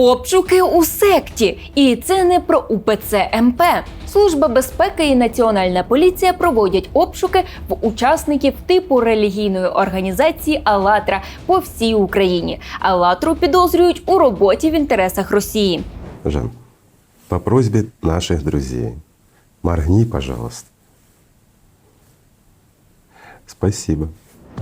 Обшуки у секті, і це не про УПЦ МП. Служба безпеки і Національна поліція проводять обшуки в учасників типу релігійної організації «АЛЛАТРА» по всій Україні. «АЛЛАТРу» підозрюють у роботі в інтересах Росії. Жан, по просьбе наших друзей, моргни, пожалуйста. Спасибо.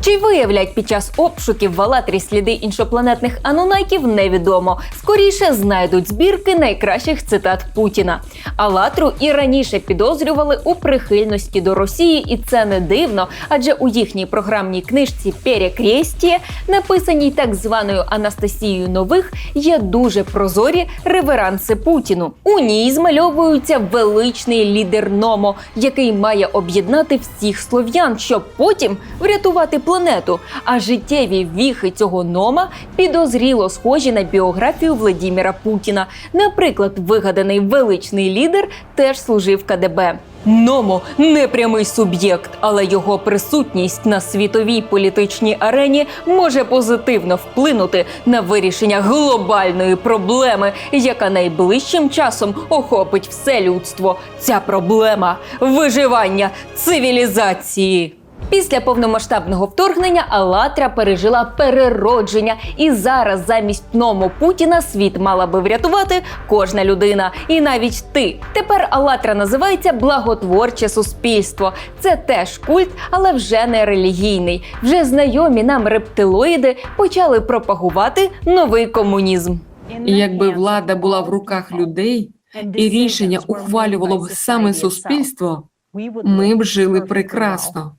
Чи виявлять під час обшуків в «АЛЛАТРі» сліди іншопланетних анунаків, невідомо. Скоріше знайдуть збірки найкращих цитат Путіна. «АЛЛАТРу» і раніше підозрювали у прихильності до Росії, і це не дивно, адже у їхній програмній книжці «Перекрєстіє», написаній так званою Анастасією Нових, є дуже прозорі реверанси Путіну. У ній змальовується величний лідер Номо, який має об'єднати всіх слов'ян, щоб потім врятувати планету. А життєві віхи цього нома підозріло схожі на біографію Владіміра Путіна. Наприклад, вигаданий величний лідер теж служив КДБ. Номо непрямий суб'єкт, але його присутність на світовій політичній арені може позитивно вплинути на вирішення глобальної проблеми, яка найближчим часом охопить все людство. Ця проблема виживання цивілізації. Після повномасштабного вторгнення Алатра пережила переродження, і зараз замість ному Путіна світ мала би врятувати кожна людина, і навіть ти. Тепер Алатра називається благотворче суспільство. Це теж культ, але вже не релігійний. Вже знайомі нам рептилоїди почали пропагувати новий комунізм. Якби влада була в руках людей і рішення ухвалювало б саме суспільство, ми б жили прекрасно.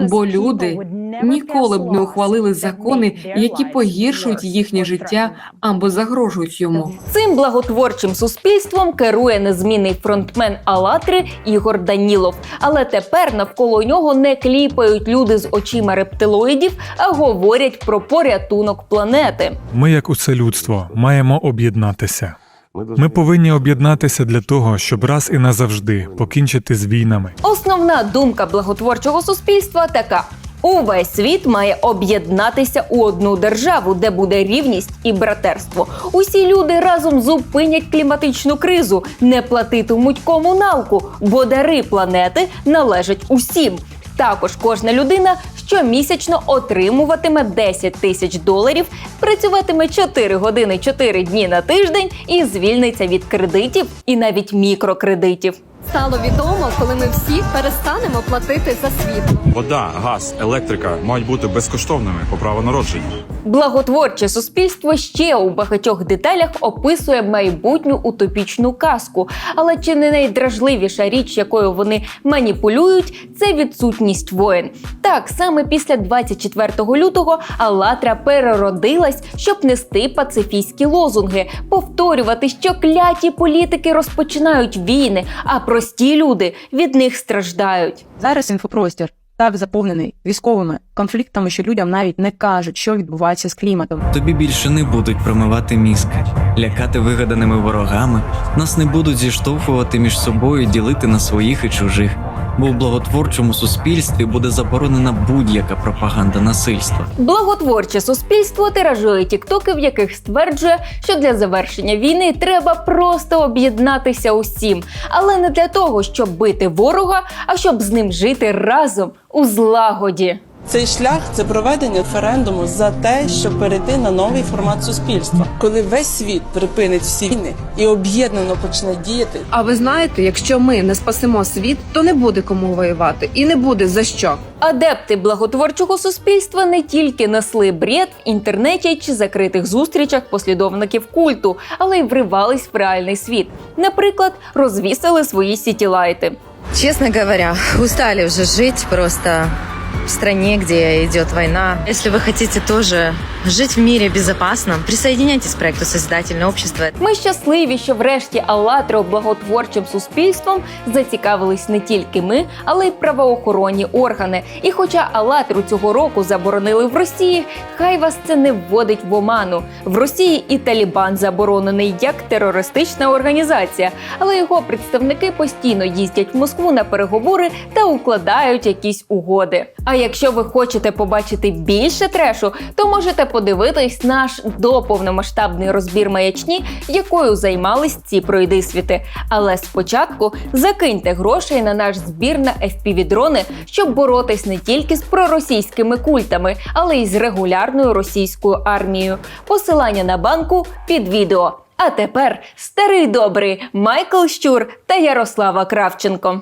Бо люди ніколи б не ухвалили закони, які погіршують їхнє життя або загрожують йому. Цим благотворчим суспільством керує незмінний фронтмен Алатри Ігор Данілов. Але тепер навколо нього не кліпають люди з очима рептилоїдів, а говорять про порятунок планети. Ми, як усе людство, маємо об'єднатися. Ми повинні об'єднатися для того, щоб раз і назавжди покінчити з війнами. Основна думка благотворчого суспільства така. Увесь світ має об'єднатися у одну державу, де буде рівність і братерство. Усі люди разом зупинять кліматичну кризу, не платитимуть комуналку, бо дари планети належать усім. Також кожна людина щомісячно отримуватиме 10 тисяч доларів, працюватиме 4 години 4 дні на тиждень і звільниться від кредитів і навіть мікрокредитів. Стало відомо, коли ми всі перестанемо платити за світло. Вода, газ, електрика мають бути безкоштовними по праву народження. Благотворче суспільство ще у багатьох деталях описує майбутню утопічну казку. Але чи не найдражливіша річ, якою вони маніпулюють, це відсутність воєн. Так саме після 24 лютого Аллатра переродилась, щоб нести пацифістські лозунги, повторювати, що кляті політики розпочинають війни, а прості люди від них страждають. Зараз інфопростір так заповнений військовими конфліктами, що людям навіть не кажуть, що відбувається з кліматом. Тобі більше не будуть промивати мізки, лякати вигаданими ворогами, нас не будуть зіштовхувати між собою, ділити на своїх і чужих. Бо в благотворчому суспільстві буде заборонена будь-яка пропаганда насильства. Благотворче суспільство тиражує тіктоки, в яких стверджує, що для завершення війни треба просто об'єднатися усім, але не для того, щоб бити ворога, а щоб з ним жити разом у злагоді. Цей шлях це проведення референдуму за те, щоб перейти на новий формат суспільства, коли весь світ припинить всі війни і об'єднано почне діяти. А ви знаєте, якщо ми не спасемо світ, то не буде кому воювати і не буде за що. Адепти благотворчого суспільства не тільки несли бред в інтернеті чи закритих зустрічах послідовників культу, але й вривались в реальний світ. Наприклад, розвісили свої сітілайти. Честно говоря, устали уже жить просто в стране, где идет война. Если вы хотите тоже жить в мире безопасном, присоединяйтесь к проекту Созидательное общество. Ми щасливі, що врешті Аллатро благотворчим суспільством зацікавились не тільки ми, але й правоохоронні органи. І хоча Аллатру цього року заборонили в Росії, хай вас це не вводить в оману. В Росії і Талібан заборонений як терористична організація, але його представники постійно їздять в Москву на переговори та укладають якісь угоди. А якщо ви хочете побачити більше трешу, то можете подивитись наш доповномасштабний розбір маячні, якою займались ці пройдисвіти. Але спочатку закиньте грошей на наш збір на FPV-дрони, щоб боротись не тільки з проросійськими культами, але й з регулярною російською армією. Посилання на банку під відео. А тепер старий добрий Майкл Щур та Ярослава Кравченко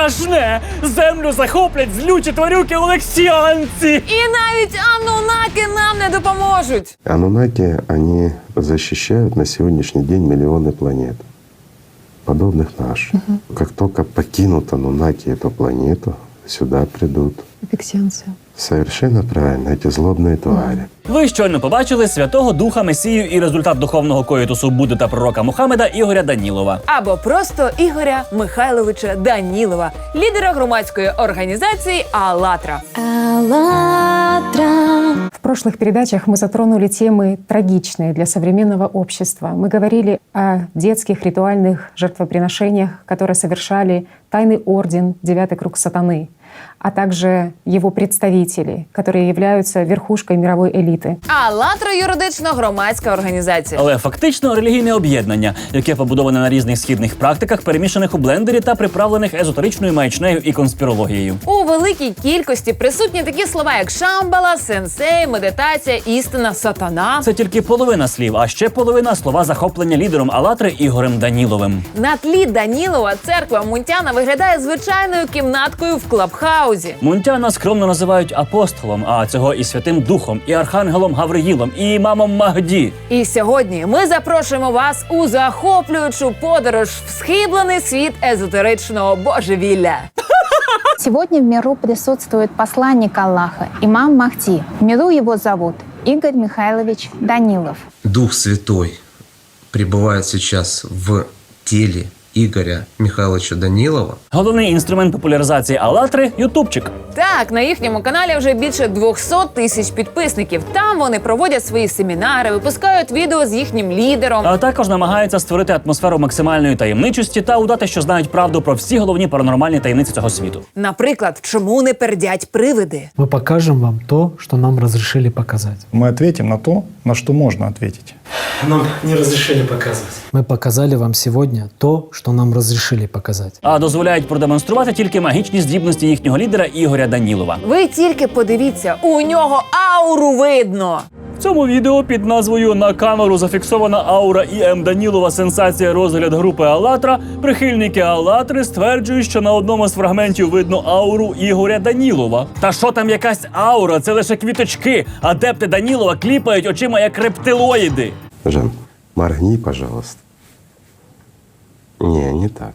Страшне! Землю захоплять злючі тварюки олексіанці! І навіть анунаки нам не допоможуть. Анунаки, они защищают на сегодняшний день миллионы планет, подобных нашим. Как только покинут Анунаки эту планету, сюда придут. Совершенно правильно, эти злобные твари. Ви щойно побачили Святого Духа Месію і результат духовного коїтусу Будди та пророка Мухаммеда Ігоря Данілова. Або просто Ігоря Михайловича Данілова, лідера громадської організації «АЛЛАТРА». В прошлых передачах мы затронули темы трагичные для современного общества. Мы говорили о детских ритуальных жертвоприношениях, которые совершали Тайный Орден, Девятый Круг Сатаны, а также его представители, которые являются верхушкой мировой элиты. «АЛЛАТРА» – юридично громадська організація. Але фактично релігійне об'єднання, яке побудоване на різних східних практиках, перемішаних у блендері та приправлених езотеричною маячнею і конспірологією. У великій кількості присутні такі слова, як шамбала, сенсей, медитація, істина, сатана. Це тільки половина слів, а ще половина слова захоплення лідером Алатри Ігорем Даніловим. На тлі Данілова церква Мунтяна виглядає звичайною кімнаткою в клабхаузі. Мунтяна скромно називають апостолом, а цього і святим духом, і архангелом Гавриїлом, і імамом Магді. І сьогодні ми запрошуємо вас у захоплюючу подорож в схиблений світ езотеричного божевілля. Сегодня в миру присутствует посланник Аллаха, имам Махди. В миру его зовут Игорь Михайлович Данилов. Дух Святой пребывает сейчас в теле Игоря Михайловича Данилова. Головний інструмент популяризації Алатри Ютубчик. Так, на їхньому каналі вже більше 200 тисяч підписників. Там вони проводять свої семінари, випускають відео з їхнім лідером. А також намагаються створити атмосферу максимальної таємничості та удати, що знають правду про всі головні паранормальні таємниці цього світу. Наприклад, чому не пердять привиди? Мы покажем вам то, что нам разрешили показать. Ми ответим на то, на що можна ответить. Нам не разрешили показывать. Мы показали вам сегодня то, что нам разрешили показать. А дозволяють продемонструвати тільки магічні здібності їхнього лідера Ігоря Данілова. Ви тільки подивіться, у нього ауру видно. В цьому відео під назвою На камеру зафіксована аура ІМ Данілова сенсація розгляд групи Алатра. Прихильники Алатри стверджують, що на одному з фрагментів видно ауру Ігоря Данілова. Та що там якась аура? Це лише квіточки. Адепти Данілова кліпають очима як рептилоїди. Жан, моргни, пожалуйста. Не, не так.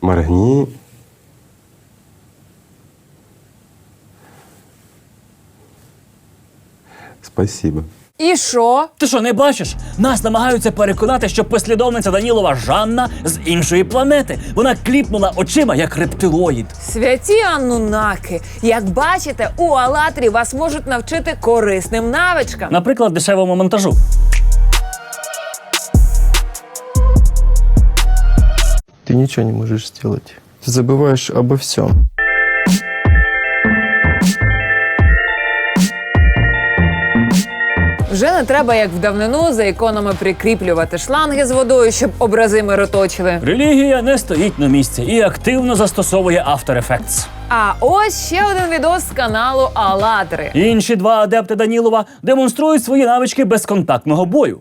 Моргни. Спасибо. І що? Ти що, не бачиш? Нас намагаються переконати, що послідовниця Данілова Жанна з іншої планети. Вона кліпнула очима як рептилоїд. Святі анунаки. Як бачите, у Алатрі вас можуть навчити корисним навичкам. Наприклад, дешевому монтажу. Ты ничего не можешь сделать. Ты забываешь обо всем. Вже не треба, як в давнину, за іконами прикріплювати шланги з водою, щоб образи мироточили. Релігія не стоїть на місці і активно застосовує After Effects. А ось ще один відос з каналу Алатри. Інші два адепти Данілова демонструють свої навички безконтактного бою.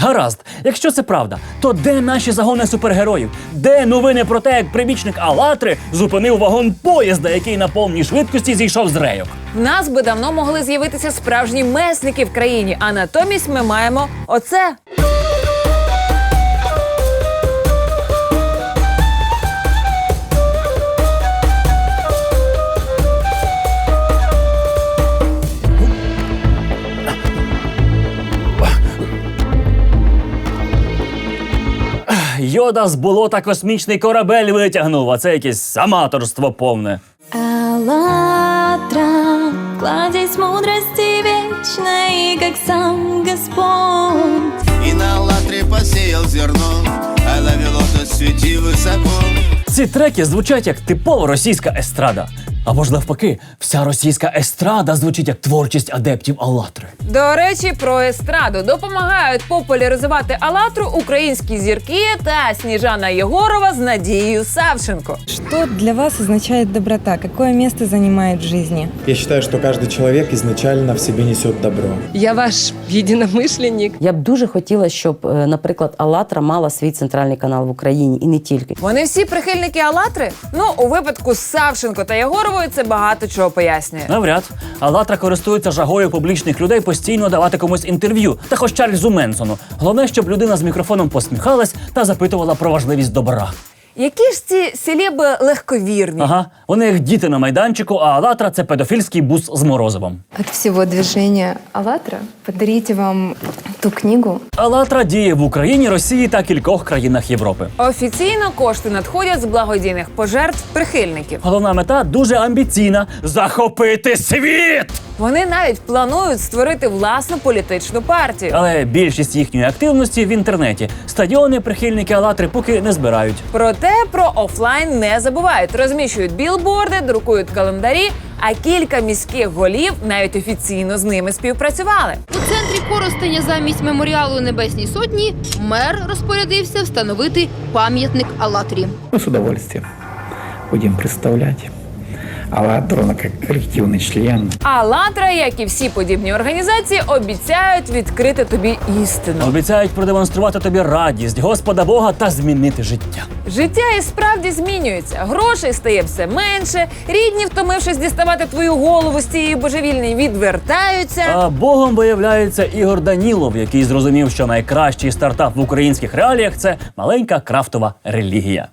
Гаразд, якщо це правда, то де наші загони супергероїв? Де новини про те, як прибічник Алатри зупинив вагон поїзда, який на повній швидкості зійшов з рейок? В нас би давно могли з'явитися справжні месники в країні, а натомість ми маємо оце. Йода з болота космічний корабель витягнув, а це якесь аматорство повне. АЛЛАТРА, кладезь мудрости вечной, как сам Господь. И на Аллатре посеял зерно, а довело до світі високо. Ці треки звучать як типова російська естрада. Або ж навпаки, вся російська естрада звучить як творчість адептів Алатри. До речі, про естраду допомагають популяризувати Алатру українські зірки та Сніжана Єгорова з Надією Савченко. Что для вас означает доброта? Какое место занимает в жизни? Я считаю, что каждый человек изначально в себе несет добро. Я ваш єдиномишленник. Я б дуже хотіла, щоб, е, наприклад, Алатра мала свій центральний канал в Україні і не тільки. Вони всі прихильники Алатри? Ну, у випадку з Савченко та Єгоровою це багато чого пояснює. Навряд. Алатра користується жагою публічних людей постійно давати комусь інтерв'ю, та хоч Чарльзу Менсону. Головне, щоб людина з мікрофоном посміхалась та запитувала про важливість добра. Які ж ці селеби легковірні? Ага, вони як діти на майданчику, а Алатра це педофільський бус з морозивом. От всего движения «АЛЛАТРА» подарите вам ту книгу, Алатра діє в Україні, Росії та кількох країнах Європи. Офіційно кошти надходять з благодійних пожертв прихильників. Головна мета дуже амбіційна захопити світ. Вони навіть планують створити власну політичну партію. Але більшість їхньої активності в інтернеті. Стадіони прихильники Алатри поки не збирають. Проте про офлайн не забувають. Розміщують білборди, друкують календарі, а кілька міських голів навіть офіційно з ними співпрацювали. У центрі Коростеня замість меморіалу Небесній Сотні мер розпорядився встановити пам'ятник Алатрі. Мы з удовольствием будемо представлять «АЛЛАТРУ» как коллективный член А Латра, як і всі подібні організації, обіцяють відкрити тобі істину. Обіцяють продемонструвати тобі радість Господа Бога та змінити життя. Життя і справді змінюється. Грошей стає все менше. Рідні, втомившись діставати твою голову з цієї божевільної, відвертаються. А Богом виявляється Ігор Данілов, який зрозумів, що найкращий стартап в українських реаліях це маленька крафтова релігія.